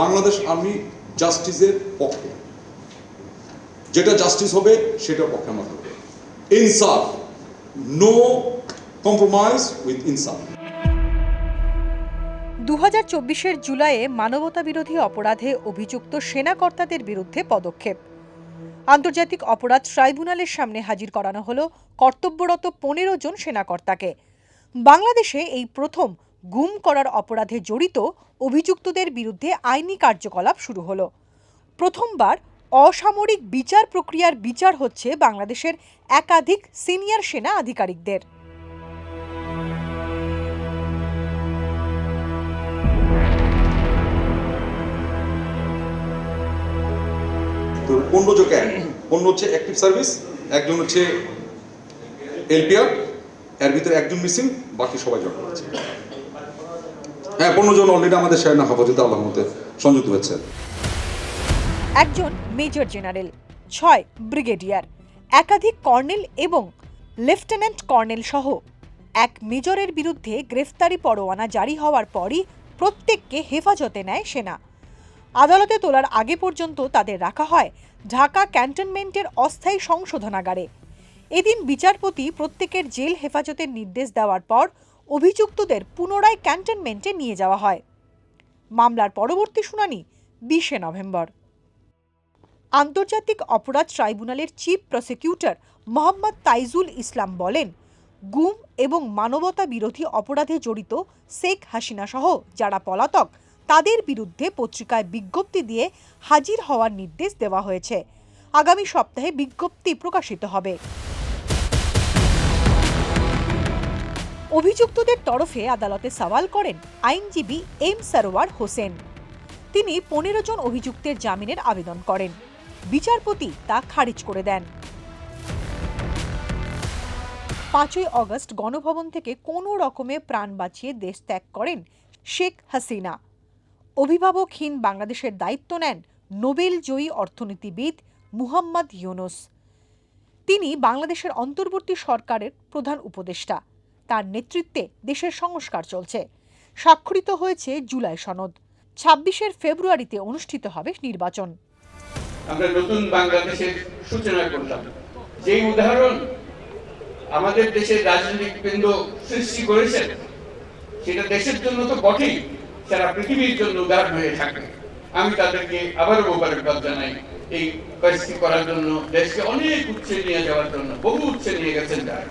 Bangladesh army জাস্টিসের পক্ষে। যেটা জাস্টিস হবে, সেটার পক্ষে আমরা থাকব। ইনসাফ। নো কম্প্রোমাইজ উইথ ইনসাফ। দু হাজার চব্বিশের জুলাইয়ে মানবতাবিরোধী অপরাধে অভিযুক্ত সেনাকর্তাদের বিরুদ্ধে পদক্ষেপ। আন্তর্জাতিক অপরাধ ট্রাইব্যুনালের সামনে হাজির করানো হলো কর্তব্যরত পনেরো জন সেনাকর্তাকে। বাংলাদেশে এই প্রথম গুম করার অপরাধে জড়িত অভিযুক্তদের বিরুদ্ধে আইনি কার্যকলাপ শুরু হলো। প্রথমবার অসামরিক বিচার প্রক্রিয়ার বিচার হচ্ছে বাংলাদেশের একাধিক সিনিয়র সেনা আধিকারিকদের। পনেরো জন হচ্ছে অ্যাক্টিভ সার্ভিস একজন হচ্ছে এলপিআর, এর ভিতরে একজন মিসিং বাকি সবাই করেছে হ্যাঁ পনেরো জন অলরেডি আমাদের আল্লাহর মধ্যে সংযুক্ত হয়েছে। একজন মেজর জেনারেল ছয় ব্রিগেডিয়ার একাধিক কর্নেল এবং লেফটেন্যান্ট কর্নেল সহ এক মেজরের বিরুদ্ধে গ্রেফতারি পরোয়ানা জারি হওয়ার পরই প্রত্যেককে হেফাজতে নেয় সেনা। আদালতে তোলার আগে পর্যন্ত তাদের রাখা হয় ঢাকা ক্যান্টনমেন্টের অস্থায়ী সংশোধনাগারে। এদিন বিচারপতি প্রত্যেকের জেল হেফাজতের নির্দেশ দেওয়ার পর অভিযুক্তদের পুনরায় ক্যান্টনমেন্টে নিয়ে যাওয়া হয়। মামলার পরবর্তী শুনানি বিশে নভেম্বর। আন্তর্জাতিক অপরাধ ট্রাইব্যুনালের চিফ প্রসিকিউটর মোহাম্মদ তাইজুল ইসলাম বলেন, গুম এবং মানবতা বিরোধী অপরাধে জড়িত শেখ হাসিনা সহ যারা পলাতক, তাদের বিরুদ্ধে পত্রিকায় বিজ্ঞপ্তি দিয়ে হাজির হওয়ার নির্দেশ দেওয়া হয়েছে। আগামী সপ্তাহে বিজ্ঞপ্তি প্রকাশিত হবে। অভিযুক্তদের তরফে আদালতে সওয়াল করেন আইনজীবী এম সরোয়ার হোসেন। তিনি পনেরো জন অভিযুক্তের জামিনের আবেদন করেন। বিচারপতি তা খারিজ করে দেন। পাঁচই অগস্ট গণভবন থেকে কোনো রকমে প্রাণ বাঁচিয়ে দেশ ত্যাগ করেন শেখ হাসিনা। অভিভাবকহীন বাংলাদেশের দায়িত্ব নেন নোবেল জয়ী অর্থনীতিবিদ মুহাম্মদ ইউনুস। তিনি বাংলাদেশের অন্তর্বর্তী সরকারের প্রধান উপদেষ্টা। তার নেতৃত্বে দেশের সংস্কার চলছে। স্বাক্ষরিত হয়েছে জুলাই সনদ। ছাব্বিশের ফেব্রুয়ারিতে অনুষ্ঠিত হবে নির্বাচন। আমরা নতুন বাংলাদেশের সূচনা করলাম। যে উদাহরণ আমাদের দেশের রাজনৈতিক কেন্দ্র সৃষ্টি করেছেন, সেটা দেশের জন্য তো বটেই, সারা পৃথিবীর জন্য উদাহরণ হয়ে থাকে। আমি তাদেরকে আবারও মোবারকবাদ জানাই, এই পরিস্থিতি করার জন্য, দেশকে অনেক উচ্চে নিয়ে যাওয়ার জন্য, বহু উচ্চে নিয়ে গেছেন তারা।